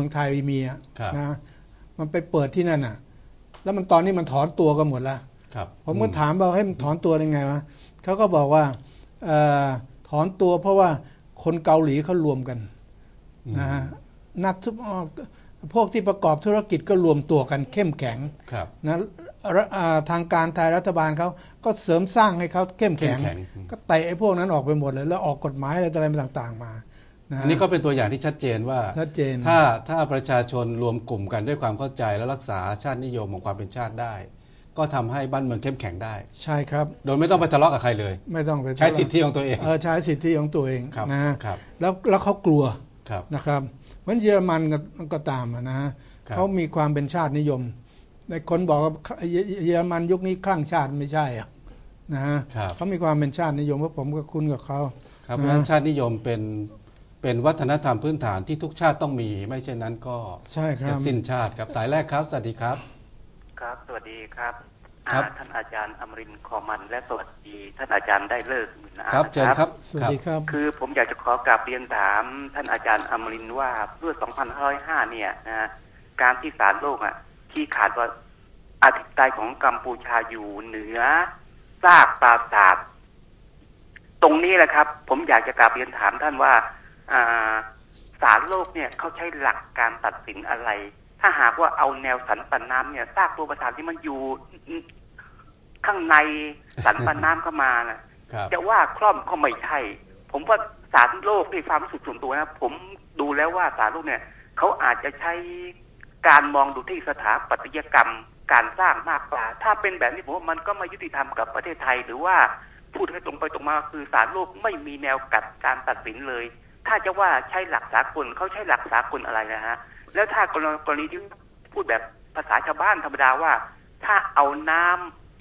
มืองไทยมีอะครับนะมันไปเปิดที่นั่นอะ แล้วมันตอนนี้มันถอนตัวกันหมดแล้วครับผมก็ถามว่าให้มันถอนตัวได้ไงวะเขาก็บอกว่าเออถอนตัวเพราะว่าคนเกาหลีเขารวมกันนะฮะนักธุเอ่อพวกที่ประกอบธุรกิจก็รวมตัวกันเข้มแข็งครับนะรัฐอ่าทางการไทยรัฐบาลเขาก็เสริมสร้างให้เขาเข้มแข็งเข้มแข็ง ก็เตะไอ้พวกนั้นออกไปหมดเลย แล้วออกกฎหมายอะไรอะไรต่าง ๆ มานะฮะ อันนี้ก็เป็นตัวอย่างที่ชัดเจนว่าชัดเจนถ้าถ้าประชาชนรวมกลุ่มกันด้วยความเข้าใจและรักษาชาตินิยมของความเป็นชาติได้ ก็ทำให้บ้านเมืองเข้มแข็งได้ ใช่ครับ โดยไม่ต้องไปทะเลาะกับใครเลย ไม่ต้องไปใช้สิทธิของตัวเองเออใช้สิทธิของตัวเองครับนะฮะครับแล้วแล้วเขากลัวครับนะครับเหมือนเยอรมันก็ก็ตามอะนะฮะครับเขามีความเป็นชาตินิยมในคนบอกว่าเยเยอรมันยุคนี้คลั่งชาติไม่ใช่อะนะฮะครับเขามีความเป็นชาตินิยมเพราะผมก็คุ้นกับเขาครับเพราะฉะนั้นชาตินิยมเป็น เป็นวัฒนธรรมพื้นฐานที่ทุกชาติต้องมี ไม่เช่นนั้นก็ใช่คจะรับสิ้นชาติครับสายแรกครับ สวัสดีครับ ครับ สวัสดีครับครับ อ่าท่านอาจารย์อมรินทร์คอมันและสวัสดีท่านอาจารย์ได้เลิกหมื่นนะครับเชิญครับสวัสดีครับ คือผมอยากจะขอกราบเรียนถาม ท่านอาจารย์อมรินทร์ว่าเมื่อ 2505 เนี่ยนะฮะการที่ศาลโลกอะที่ขาดว่าอธิปไตยของกัมพูชาอยู่เหนือซากปราสาท ตรงนี้แหละครับ ผมอยากจะกราบเรียนถามท่านว่าอ่า ศาลโลกเนี่ยเขาใช้หลักการตัดสินอะไร ถ้าหากว่าเอาแนวสันปันน้ำเนี่ยซากตัวประสาทที่มันอยู่ข้างในสันปันน้ำเข้ามานะครับจะว่าคล่อมก็ไม่ใช่ ผมว่าสารโลกในความรู้สึกส่วนตัวนะผมดูแล้วว่าสารโลกเนี่ยเขาอาจจะใช้การมองดูที่สถาปัตยกรรมการสร้างมากกว่า ถ้าเป็นแบบนี้ผมว่ามันก็ไม่ยุติธรรมกับประเทศไทย หรือว่าพูดให้ตรงไปตรงมาคือสารโลกไม่มีแนวกัดการตัดสินเลย ถ้าจะว่าใช้หลักสากลเขาใช้หลักสากลอะไรนะฮะ แล้วถ้ากรณีกรณีที่พูดแบบภาษาชาวบ้านธรรมดาว่า ถ้าเอาน้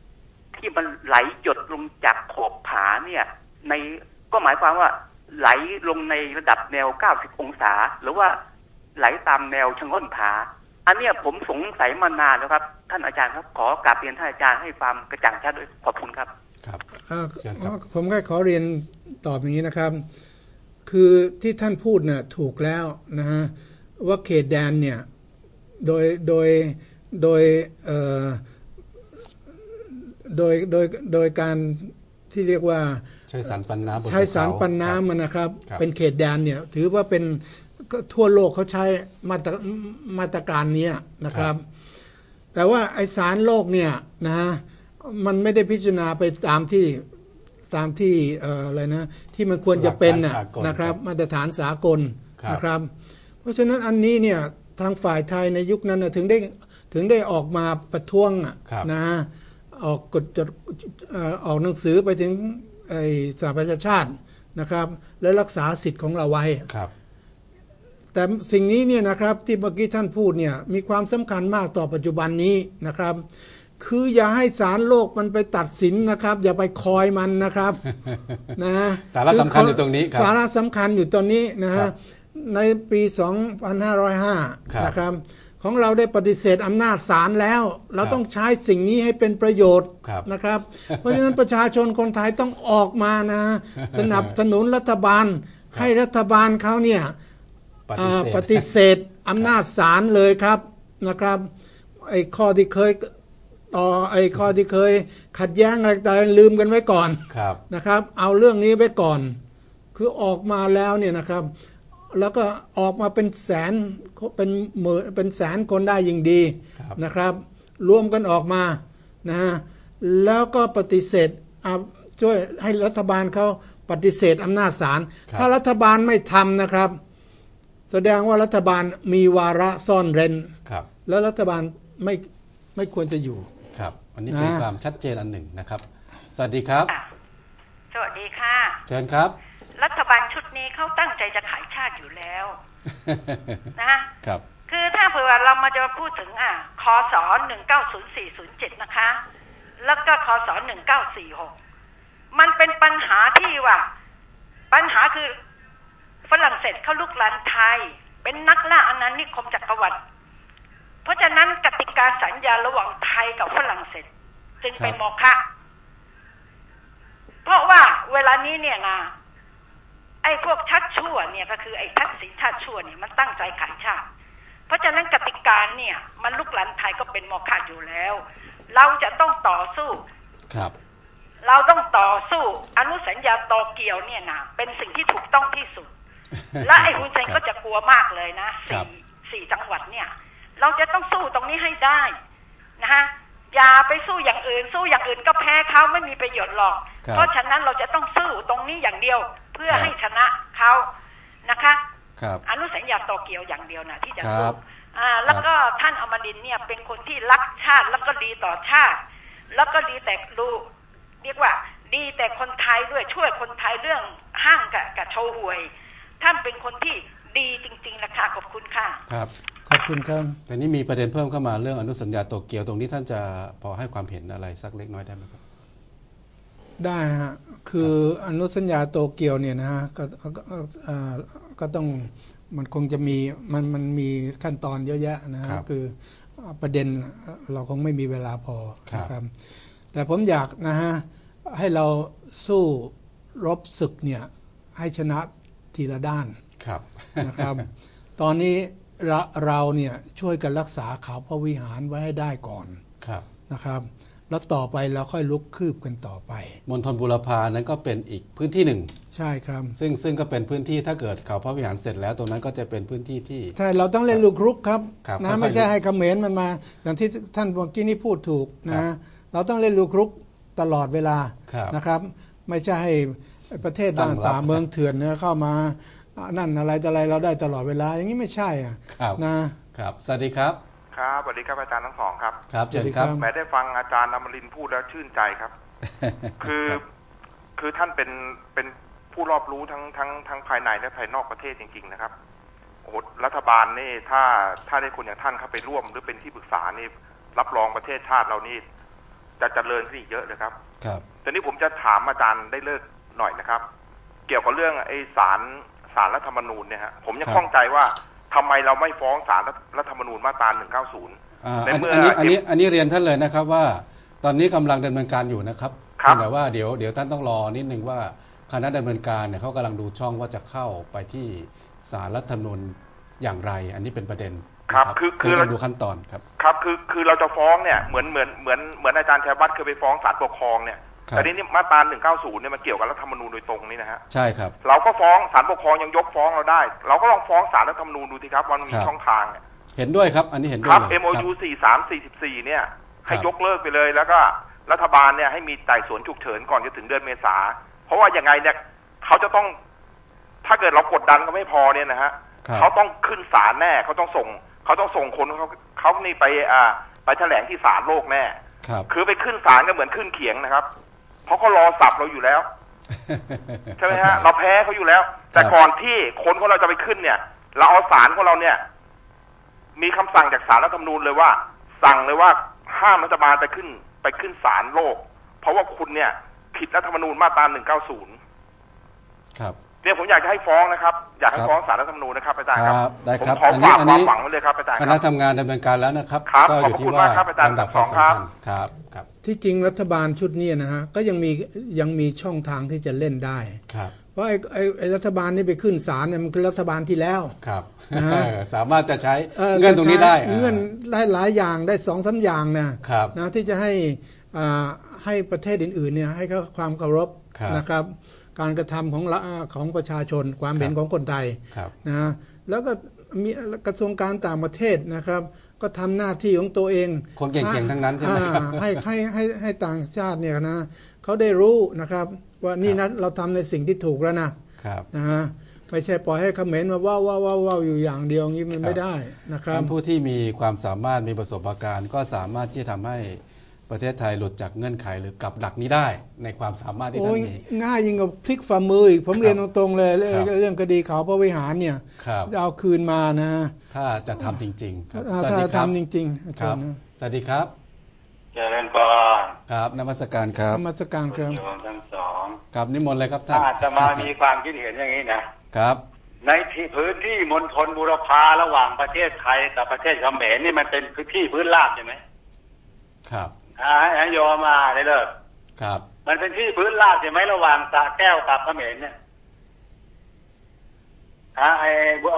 ำที่มันไหลหยดลงจากขอบผาเนี่ย ในก็หมายความว่าไหลลงในระดับแนว 90 องศา หรือว่าไหลตามแนวชะง่อนผา อันเนี้ยผมสงสัยมานานแล้วครับ ท่านอาจารย์ครับขอกราบเรียนท่านอาจารย์ให้ความกระจ่างชัดด้วยขอบคุณครับ ครับเอ่อเชิญครับผมก็ขอเรียนตอบอย่างนี้นะครับ คือที่ท่านพูดเนี่ยถูกแล้วนะฮะว่าเขตแดนเนี่ยโดยโดยโดยเอ่อโดยโดยโดยการที่เรียกว่าใช้สารปันน้ำบนใช้สารภูเขปันน้ำครับมันนะครับครับ เป็นเขตแดนเนี่ยถือว่าเป็นก็ทั่วโลกเขาใช้มาตรมาตรการเนี้ยนะครับ แต่ว่าไอสารโลกเนี่ยนะฮะมันไม่ได้พิจารณาไปตามที่ ตามที่เอ่ออะไรนะที่มันควรจะเป็นน่ะหลักการสากลนะครับครับ มาตรฐานสากลครับนะครับ เพราะฉะนั้นอันนี้เนี่ยทางฝ่ายไทยในยุคนั้นน่ะถึงได้ถึงได้ออกมาประท้วงอะครับนะฮะออกกฎจดเอ่อออกหนังสือไปถึงไอ้สหประชาชาตินะครับ และรักษาสิทธิ์ของเราไว้ครับแต่สิ่งนี้เนี่ยนะครับที่เมื่อกี้ท่านพูดเนี่ยมีความสำคัญมากต่อปัจจุบันนี้นะครับ คืออย่าให้ศาลโลกมันไปตัดสินนะครับ อย่าไปคอยมันนะครับนะสาระสำคัญอยู่ตรงนี้ครับสาระสำคัญอยู่ตรงนี้นะครัฮะบในปี 2505ครับนะครับ ของเราได้ปฏิเสธอำนาจศาลแล้ว เราครับต้องใช้สิ่งนี้ให้เป็นประโยชน์ครับนะครับ เพราะฉะนั้นประชาชนคนไทยต้องออกมานะสนับสนุนรัฐบาล ให้รัฐบาลเขาเนี่ยปฏิอ่าเสธปฏิเสธอำนาจศาลเลยครับนะครับไอ้ข้อที่เคย ต่อไอ้ข้อที่เคย ขัดแย้งอะไรต่างๆลืมกันไว้ก่อนครับนะครับ เอาเรื่องนี้ไว้ก่อน คือออกมาแล้วเนี่ยนะครับ แล้วก็ออกมาเป็นแสนเป็นหมื่นเป็นแสนคนได้ยิ่งดีครับนะครับ รวมกันออกมานะฮะแล้วก็ปฏิเสธอะช่วยให้รัฐบาลเขาปฏิเสธอำนาจศาลถ้ารัฐบาลไม่ทำนะครับ แสดงว่ารัฐบาลมีวาระซ่อนเร้นครับแล้วรัฐบาลไม่ไม่ควรจะอยู่ ครับ อันนี้เป็นนะความชัดเจนอันหนึ่งนะครับ สวัสดีครับอะสวัสดีค่ะ เชิญครับ รัฐบาลชุดนี้เขาตั้งใจจะขายชาติอยู่แล้วนะครับ คือถ้าเผื่อเรามาจะพูดถึงอะคศหนึ่งเก้าศูนย์สี่ศูนย์เจ็ดนะคะ แล้วก็คศหนึ่งเก้าสี่หกมันเป็นปัญหาที่ว่า ปัญหาคือฝรั่งเศสเขาลุกลานไทย เป็นนักล่าอาณานิคมจักรวรรดิ เพราะฉะนั้นกติกาสัญญาระหว่างไทยกับฝรั่งเศสจึงเป็นครับโมฆะเพราะว่าเวลานี้เนี่ยนะไอ้พวกชัดชั่วเนี่ยก็คือไอ้ทักษิณชาติชั่วเนี่ยมันตั้งใจขายชาติารเนี่ย มันลุกลันไทยก็เป็นโมฆะอยู่แล้ว เราจะต้องต่อสู้ครับเราต้องต่อสู้ อนุสัญญาโตเกียวเนี่ยนะเป็นสิ่งที่ถูกต้องที่สุด และไอ้ฮุนเซนก็จะกลัวมากเลยนะครับสี่สี่จังหวัดเนี่ย เราจะต้องสู้ตรงนี้ให้ได้นะฮะอย่าไปสู้อย่างอื่น สู้อย่างอื่นก็แพ้เขาไม่มีประโยชน์หรอกครับเพราะฉะนั้นเราจะต้องสู้ตรงนี้อย่างเดียวเพื่อครับให้ชนะเขานะคะครับอนุสัญญาโตเกียวอย่างเดียวนะที่จะครัสู้บอ่าแล้วก็ท่านอมรินทร์เนี่ยเป็นคนที่รักชาติแล้วก็ดีต่อชาติ แล้วก็ดีแต่รู้เรียกว่า ดีแต่คนไทยด้วยช่วยคนไทยเรื่องห้างกับกับโชว์หวย ท่านเป็นคนที่ ดีจริงๆนะคะขอบคุณค่ะ ครับ ขอบคุณครับแต่นี่มีประเด็นเพิ่มเข้ามาเรื่องอนุสัญญาโตเกียวตรงนี้ท่านจะพอให้ความเห็นอะไรสักเล็กน้อยได้ไหมครับ ได้ฮะคืออนุสัญญาโตเกียวเนี่ยนะฮะก็ก็เอ่อก็ต้องมันคงจะมีมันมันมีขั้นตอนเยอะแยะนะฮะครับคือประเด็นเราคงไม่มีเวลาพอครับ นะครับ แต่ผมอยากนะฮะให้เราสู้รบศึกเนี่ยให้ชนะทีละด้าน ครับนะครับ ตอนนี้เราเราเนี่ยช่วยกันรักษาเขาพระวิหารไว้ให้ได้ก่อนครับนะครับ แล้วต่อไปเราค่อยลุกคืบกันต่อไปมณฑลบุรพานั้นก็เป็นอีกพื้นที่หนึ่ง ใช่ครับ ซึ่งซึ่งก็เป็นพื้นที่ถ้าเกิดเขาพระวิหารเสร็จแล้วตรงนั้นก็จะเป็นพื้นที่ที่ ใช่เราต้องเล่นลูกรุกครับครับนะค่อยๆ ไม่ใช่ให้เขมรมันมา อย่างที่ท่านเมื่อกี้นี่พูดถูกครันะบเราต้องเล่นลูกรุกตลอดเวลาครับนะครับ ไม่ใช่ให้ประเทศตั้บ้างนรับ ป่าเมืองเถื่อนเนี่ยเข้ามาอ่า นั่นอะไรต่ออะไรเราได้ตลอดเวลาอย่างนี้ไม่ใช่อะครับ นะครับ สวัสดีครับ ครับสวัสดีครับอาจารย์ทั้งสองครับครับเชิญครับ สวัสดีแหมได้ฟังอาจารย์อมรินทร์พูดแล้วชื่นใจครับ คือรับคือท่านเป็นเป็นผู้รอบรู้ทั้งทั้งทั้งภายในและภายนอกประเทศจริง ๆ นะครับโอ้โหรัฐบาลนี่ถ้าถ้าได้คนอย่างท่านเข้าไปร่วม หรือเป็นที่ปรึกษานี่รับรองประเทศชาติเรานี่จะเจริญขึ้นอีกเยอะเลยครับ ครับ ตอนนี้ผมจะถามอาจารย์ได้เลิกหน่อยนะครับ เกี่ยวกับเรื่องไอ้สาร สารรัฐธรรมนูญเนี่ยฮะผมยังครับข้องใจว่าทำไมเราไม่ฟ้องสารรัฐธรรมนูญมาตรา190อ่าในอันเมื่ออันนี้อัอันนี้อันนี้เรียนท่านเลยนะครับว่า ตอนนี้กำลังดำเนินการอยู่นะครับครับแต่ว่าเดี๋ยวเดี๋ยวท่านต้องรอนิดนึงว่าคณะดำเนินการเนี่ยเขากำลังดูช่องว่าจะเข้าไปที่สารรัฐธรรมนูญอย่างไร อันนี้เป็นประเด็นครับนะคือคือซึ่งเราต้องดูขั้นตอนครับครับคือคือเราจะฟ้องเนี่ยเหมือนเหมือนเหมือนเหมือนอาจารย์ชัยวัฒน์เคยไปฟ้องศาลปกครองเนี่ยครับ แต่นี้นี่มาตรา190เนี่ยมันเกี่ยวกับรัฐธรรมนูญโดยตรงนี่นะฮะใช่ครับ เราก็ฟ้องศาลปกครองยังยกฟ้องเราได้ เราก็ลองฟ้องศาลรัฐธรรมนูญดูสิครับว่ามันมีครับช่องทางเนี่ยเห็นด้วยครับ อันนี้เห็นด้ควรับยเลย MOU 43 44เนี่ย ให้ครับยกเลิกไปเลยแล้วก็รัฐบาลเนี่ยให้มีไต่สวนฉุกเฉินก่อนจะถึงเดือนเมษาเพราะว่ายังไงเนี่ยเขาจะต้อง ถ้าเกิดเรากดดันก็ไม่พอเนี่ยนะฮะครับเขาต้องขึ้นศาลแน่เขาต้องส่งเขาต้องส่งคนเขาเขานี่ไปอ่าไปแถลงที่ศาลโลกแน่ครับคือไปขึ้นศาลก็เหมือนขึ้นเขียงนะครับ เพราะเขารอสับเราอยู่แล้ว ใช่ไหมฮะ เราแพ้เขาอยู่แล้ว แต่ก่อนที่คนของเราจะไปขึ้นเนี่ย เราเอาศาลของเราเนี่ย มีคำสั่งจากศาลรัฐธรรมนูญเลยว่า สั่งเลยว่าห้ามรัฐบาลไปขึ้น ไปขึ้นศาลโลก เพราะว่าคุณเนี่ย ผิดรัฐธรรมนูญมาตรา190ครับ เนี่ยผมอยากจะให้ฟ้องนะครับ อยากให้ครับฟ้องศาลรัฐธรรมนูญนะครับอาจารย์คครัรับบได้ครับผมขออันนี้ฝากอันควานี้มหวังไว้เลยครับอาจารย์คคณะรับ ทำงานดำเนินการแล้วนะครับ ครับก็อยู่ที่ขอบคุณว่ามากครับอาจารย์ลำดับความทั้งสองครับสำคัญครับครับที่จริงรัฐบาลชุดนี้นะฮะก็ยังมียังมีช่องทางที่จะเล่นได้ ครับเพราะไอ้ไอ้ไอ้รัฐบาลนี่ไปขึ้นศาลเนี่ยมันคือรัฐบาลที่แล้ว ครับ นะฮะ สามารถจะใช้อเงื่อนตรงนี้ได้จะใช้เงื่อนได้หลายอย่างได้สองสามอย่างนะครับ นะที่จะให้อ่าให้ประเทศอื่นๆเนี่ยให้เขาความเคารพครับ นะครับ การกระทำของละของประชาชนความเห็นครับของคนไทยครับนะฮะแล้วก็มีกระทรวงการต่างประเทศนะครับ ก็ทำหน้าที่ของตัวเอง คนเก่งๆทั้งนั้นใช่ไหมครับอ่าให้ให้ให้ให้ต่างชาติเนี่ยนะเขาได้รู้นะครับ ว่านี่นะเราทำในสิ่งที่ถูกแล้วนะครับนะฮะไม่ใช่ปล่อยให้เขมรมาว้าวว้าวว้าวว้าวอยู่อย่างเดียวอย่างนี้มันไม่ได้นะครับท่านผู้ที่มีความสามารถมีประสบการณ์ ก็สามารถที่จะทำให้ ประเทศไทยหลุดจากเงื่อนไขหรือกับดักนี้ได้ในความสามารถที่โอ้ท่ายนมีง่ายยิ่งกับพลิกฝ่ามืออีกผมเรียนตรงๆเลย เรื่องครับเรื่องคดีเขาพระวิหารเนี่ยครับจะเอาคืนมานะ ถ้าจะทำจริงๆครับอ่าสวัสถ้าดีครับทำจริงๆอาคจารัรบย์นะสวัสดีครับเจริญพรครับนมัสการครับนมัสการครับโยมทั้งสองครับนิมนต์เลยครับท่าถ้านอาตมามีความคิดเห็นอย่างนี้นะครับ ในที่พื้นที่มณฑลบุรพาระหว่างประเทศไทยกับประเทศเขมรนี่มันเป็นพื้นที่พื้นราบใช่ไหมครับ อ่าให้โยมมาได้เลิกครับ มันเป็นที่พื้นราบใช่ไหมระหว่างสระแก้วกับเขมรเนี่ยอ่าไอ้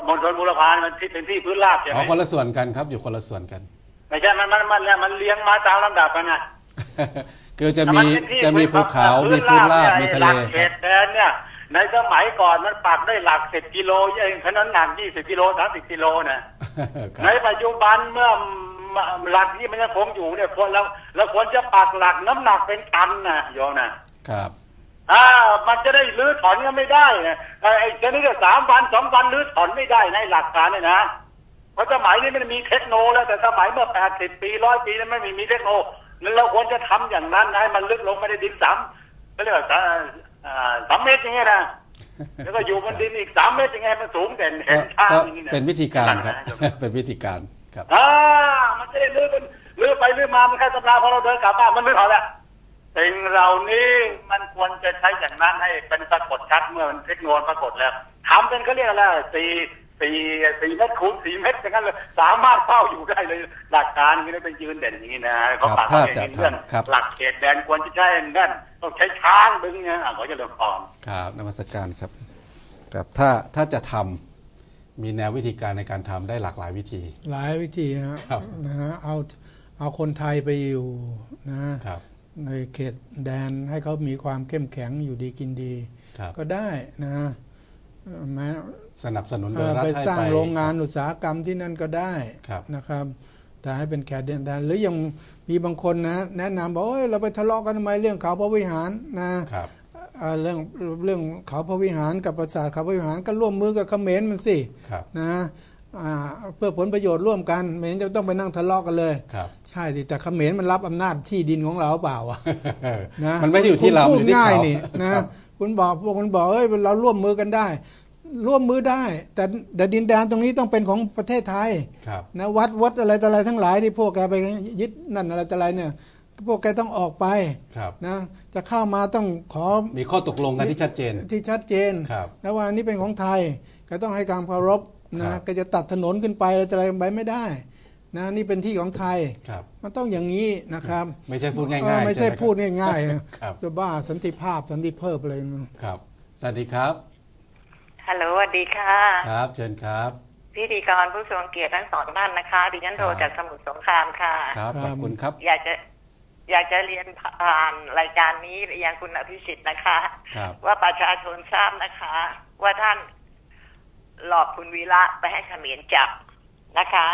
มณฑลบุรพามันที่เป็นที่พื้นราบใช่ไหอ๋อมคนละส่วนกันครับ อยู่คนละส่วนกันไม่ใช่มันมันมันมันเลี้ยงมาตามลำดับกันนะคือจะแต่มีนเป็นที่จะมีภูเขามีพื้นราบมีทะเลหลักเขตแดนเนี่ย ในสมัยก่อนมันปักได้หลักสิบกิโลเองถนนหนักยี่สิบกิโลสามสิบกิโลนะครับในปัจจุบันเมื่อ หลักที่มันยังคงอยู่เนี่ยควรแล้วแล้วควรจะปักหลักน้ำหนักเป็นตันนะโยมนะครับอ่ามันจะได้รื้อถอนก็ไม่ได้นะไอ้ไอ้ชนิดสามวันสองวันรื้อถอนไม่ได้ในหลักการเนี่ยนะเพราะสมัยนี้มันมีเทคโนโลยีแล้วแต่สมัยเมื่อแปดสิบปีร้อยปีนั้นไม่มีมีเทคโนโลยีแล้วเราควรจะทำอย่างนั้นนะให้มันลึกลงไม่ได้ดินสามก็เรียกว่าสาอ่าสามเมตรอย่างเงี้ยนะแล้วก็อยู่บนดินอีกสามเมตรยังไงมันสูงเด่นเห็นทางก็อย่างนี้ยเป็นวิธีการครับนั่นนะเป็นวิธีการครับ อ่ามันจะได้ลื้อเป็นลื้อไปลื้อมามันแค่ตำราพอเราเดินกลับบ้านมันไม่พอแล้วสิ่งเหล่านี้มันควรจะใช้อย่างนั้นให้เป็นปรากฏชัดเมื่อมันเทคโนโลยีปรากฏแล้วทำเป็นเขาเรียกอะไรสี่สี่สี่เมตรคูณสี่เมตรอย่างนั้นเลยสามารถเฝ้าอยู่ได้เลยหลักการอย่างนี้เป็นยืนเด่นอย่างนี้นะเขาฝากถ้าไว้จะอย่างนี้เรื่องทำครับหลักเขตแดนควรจะใช้นั่นต้องใช้ช้างดึงเนี่ยอะเขาจะเริ่มพรครับนมัสการครับครับถ้าถ้าจะทำ มีแนววิธีการในการทำได้หลากหลายวิธี หลายวิธีฮะครับนะฮะเอาเอาคนไทยไปอยู่นะครับ ในเขตแดนให้เขามีความเข้มแข็งอยู่ดีกินดี ครับ ก็ได้นะเอ่อแม้สนับสนุนโดเอ่ยอรัฐไปให้สร้างไปโรงงานอุตสาหกรรมที่นั่นก็ได้ครับนะครับ แต่ให้เป็นแขตแดนหรือยังมีบางคนนะ แนะนำบอกเอ้ยเราไปทะเลาะกันทำไมเรื่องเขาพระวิหารนะ ครับ เอ่อเรื่องเรื่องเขาพระวิหารกับปราสาทเขาพระวิหารก็ร่วมมือกับเขมรมันสิครับนะอ่าเพื่อผลประโยชน์ร่วมกันไม่เห็นจะต้องไปนั่งทะเลาะกันเลยครับใช่สิแต่เขมรมันรับอำนาจที่ดินของเราเปล่าวะนะมันไม่ได้อยู่ที่เราคุณพูอดยู่ที่ง่ายเขานี่คนะรับคุณบอกพวกคุณบอกเอ้ยเราร่วมมือกันได้ ร่วมมือได้ แต่แต่ดินแดนตรงนี้ต้องเป็นของประเทศไทยครับนะวัดวัดอะไรต่ออะไรทั้งหลายที่พวกแกไปยึดนั่นอะไรต่ออะไรเนี่ย พวกแกต้องออกไปครับนะจะเข้ามาต้องขอมีข้อตกลงกันที่ชัดเจนที่ชัดเจนครับนะว่าอันนี้เป็นของไทยก็ต้องให้การเคารพครันะบก็จะตัดถนนขึ้นไปอะไรต่ออะไรไปไม่ได้นะนี่เป็นที่ของไทยครับมันต้องอย่างนี้นะครับ ไม่ใช่พูดง่ายเออๆไม่ใช่หครับพูดง่ายครับๆจะบ้าสันติภาพสันติเพิ่มเลยครับ สวัสดีครับฮัลโหลสวัสดีค่ะ ครับ เชิญครับพิธีกรผู้ทรงเกียรติทั้งสองท่านนะคะดิฉันโทรครับจากสมุทรสงครามค่ะ ครับขอบคุณครับ อยากจะ อยากจะเรียนผ่านรายการนี้ไปยังคุณอภิสิทธิ์นะคะครับว่าประชาชนทราบนะคะ ว่าท่านหลอกคุณวีระไปให้เขมรจับนะคะ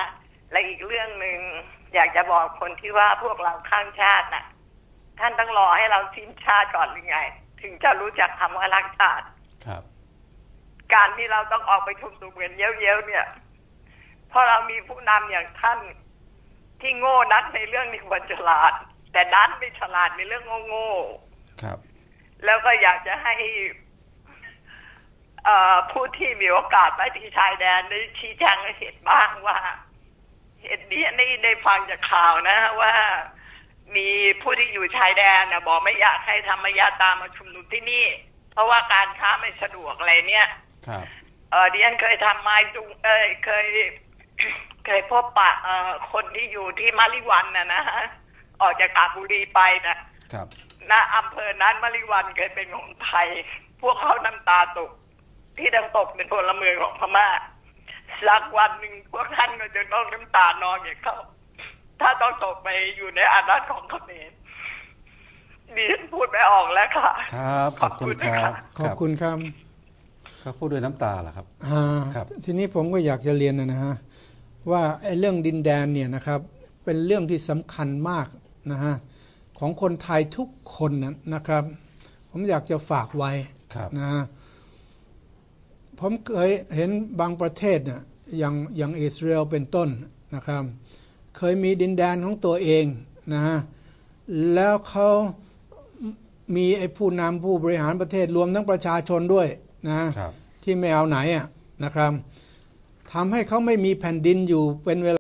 และอีกเรื่องหนึ่งอยากจะบอกคนที่ว่าพวกเราข้างชาติน่ะ ท่านต้องรอให้เราสิ้นชาติก่อนหรือไง ถึงจะรู้จักคำว่ารักชาติครับ การที่เราต้องออกไปชุมนุมกันเย้ยวๆเนี่ยเพราะเรามีผู้นำอย่างท่านที่โง่นักในเรื่องนี้ควรฉลาด แต่ดันไม่ฉลาดในเรื่องโง่ครับๆแล้วก็อยากจะให้เอ่อผู้ที่มีโอกาสไปที่ชายแดนได้ชี้แจงให้เห็นบ้างว่าเหตุนี้ได้ได้ฟังจากข่าวนะว่ามีผู้ที่อยู่ชายแดนนะบอกไม่อยากให้ธรรมยาตามมาชุมนุมที่นี่ เพราะว่าการค้าไม่สะดวกอะไรเนี่ยครับเออดิฉันเคยทำไม้จุงเอ้ยเคย เคยพบปะเอ่อคนที่อยู่ที่มาริวันน่ะนะฮะ ออกจากกาญบุรีไปนะครับณอำเภอนั้นมาริวันเคยเป็นของไทย พวกเขาน้ำตาตก ที่ต้องตกเป็นพลเมืองของพม่าสักวันหนึ่งพวกท่านก็จะต้องน้ำตานองอย่างเขาถ้าต้องตกไปอยู่ในอานัตของเขมรดิฉันพูดไม่ออกแล้วค่ะ ครับ ขอบคุณครับขอบคุณครับเขาพูดด้วยน้ำตาเหรอครับอ่าครับทีนี้ผมก็อยากจะเรียนนะนะฮะว่าไอ้เรื่องดินแดนเนี่ยนะครับ เป็นเรื่องที่สำคัญมาก นะฮะของคนไทยทุกคนนะนะครับ ผมอยากจะฝากไว้ครับนะฮะผมเคยเห็นบางประเทศเนี่ยอย่างอย่างอิสราเอลเป็นต้นนะครับ เคยมีดินแดนของตัวเองนะฮะแล้วเขามีไอ้ผู้นำผู้บริหารประเทศรวมทั้งประชาชนด้วยนะครับที่ไม่เอาไหนอะนะครับทำให้เขาไม่มีแผ่นดินอยู่เป็นเวลา